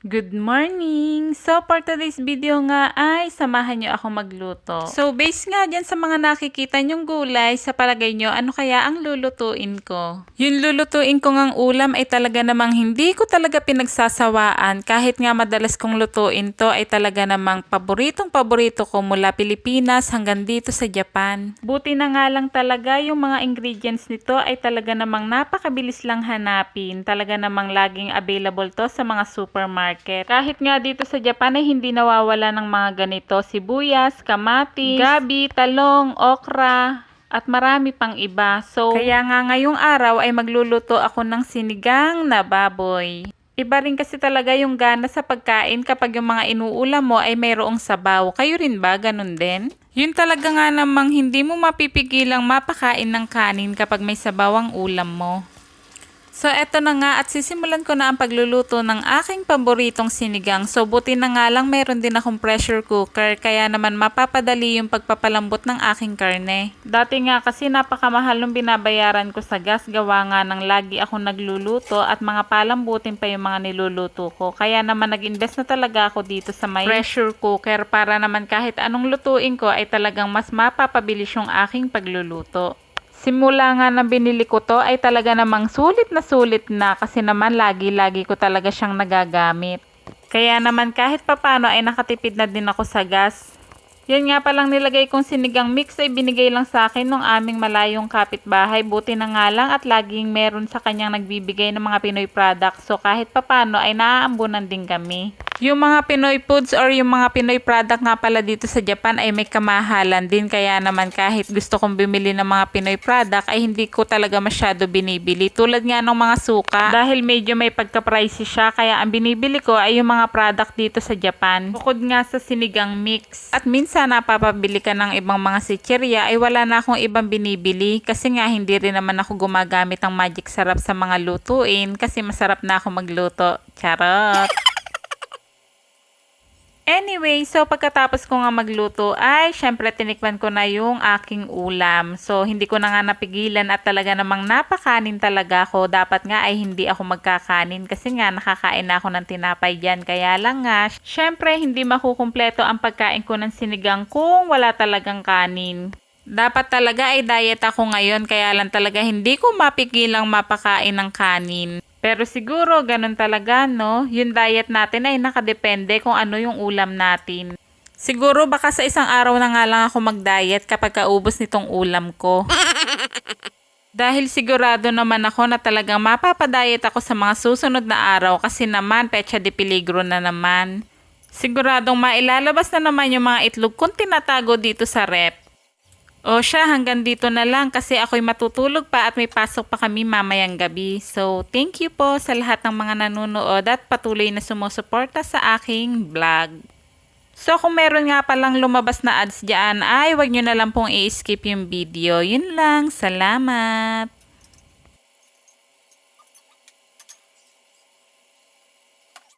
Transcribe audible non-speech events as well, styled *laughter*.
Good morning! So, for today's video nga ay samahan nyo ako magluto. So, based nga dyan sa mga nakikita nyong gulay, sa palagay nyo, ano kaya ang lulutuin ko? Yung lulutuin ko ngang ulam ay talaga namang hindi ko talaga pinagsasawaan. Kahit nga madalas kong lutuin to ay talaga namang paboritong paborito ko mula Pilipinas hanggang dito sa Japan. Buti na nga lang talaga yung mga ingredients nito ay talaga namang napakabilis lang hanapin. Talaga namang laging available to sa mga supermarket. Kahit nga dito sa Japan ay hindi nawawala ng mga ganito. Sibuyas, kamatis, gabi, talong, okra, at marami pang iba. So, kaya nga ngayong araw ay magluluto ako ng sinigang na baboy. Iba rin kasi talaga yung gana sa pagkain kapag yung mga inuulam mo ay mayroong sabaw. Kayo rin ba? Ganun din? Yun talaga nga namang hindi mo mapipigilang mapakain ng kanin kapag may sabaw ang ulam mo. So eto na nga at sisimulan ko na ang pagluluto ng aking paboritong sinigang. So buti na nga lang meron din akong pressure cooker kaya naman mapapadali yung pagpapalambot ng aking karne. Dati nga kasi napakamahal nung binabayaran ko sa gas gawa nga ng lagi ako nagluluto at mga palambutin pa yung mga niluluto ko. Kaya naman nag-invest na talaga ako dito sa may pressure cooker para naman kahit anong lutuin ko ay talagang mas mapapabilis yung aking pagluluto. Simula nga na binili ko to ay talaga namang sulit na sulit na kasi naman lagi-lagi ko talaga siyang nagagamit. Kaya naman kahit papano ay nakatipid na din ako sa gas. Yan nga palang nilagay kong sinigang mix ay binigay lang sa akin nung aming malayong kapitbahay. Buti na nga lang at laging meron sa kanyang nagbibigay ng mga Pinoy products. So kahit papano ay naaambunan din kami. Yung mga Pinoy foods or yung mga Pinoy product nga pala dito sa Japan ay may kamahalan din kaya naman kahit gusto kong bumili ng mga Pinoy product ay hindi ko talaga masyado binibili. Tulad nga ng mga suka dahil medyo may pagka-pricey siya kaya ang binibili ko ay yung mga product dito sa Japan. Bukod nga sa sinigang mix at minsan napapabili ka ng ibang mga sitcherya ay wala na akong ibang binibili kasi nga hindi rin naman ako gumagamit ng magic sarap sa mga lutuin kasi masarap na ako magluto. Charot! Anyway, so pagkatapos ko nga magluto ay syempre tinikman ko na yung aking ulam. So hindi ko na nga napigilan at talaga namang napakanin talaga ako. Dapat nga ay hindi ako magkakanin kasi nga nakakain na ako ng tinapay dyan. Kaya lang nga, syempre hindi makukumpleto ang pagkain ko ng sinigang kung wala talagang kanin. Dapat talaga ay diet ako ngayon kaya lang talaga hindi ko mapigilang mapakain ng kanin. Pero siguro ganun talaga no, yung diet natin ay nakadepende kung ano yung ulam natin. Siguro baka sa isang araw na nga lang ako mag-diet kapag kaubos nitong ulam ko. *laughs* Dahil sigurado naman ako na talagang mapapadayet ako sa mga susunod na araw kasi naman pecha de peligro na naman. Siguradong mailalabas na naman yung mga itlog kung tinatago dito sa rep. O siya, hanggang dito na lang kasi ako'y matutulog pa at may pasok pa kami mamayang gabi. So, thank you po sa lahat ng mga nanonood at patuloy na sumusuporta sa aking vlog. So, kung meron nga palang lumabas na ads dyan, ay wag nyo na lang pong i-skip yung video. Yun lang. Salamat!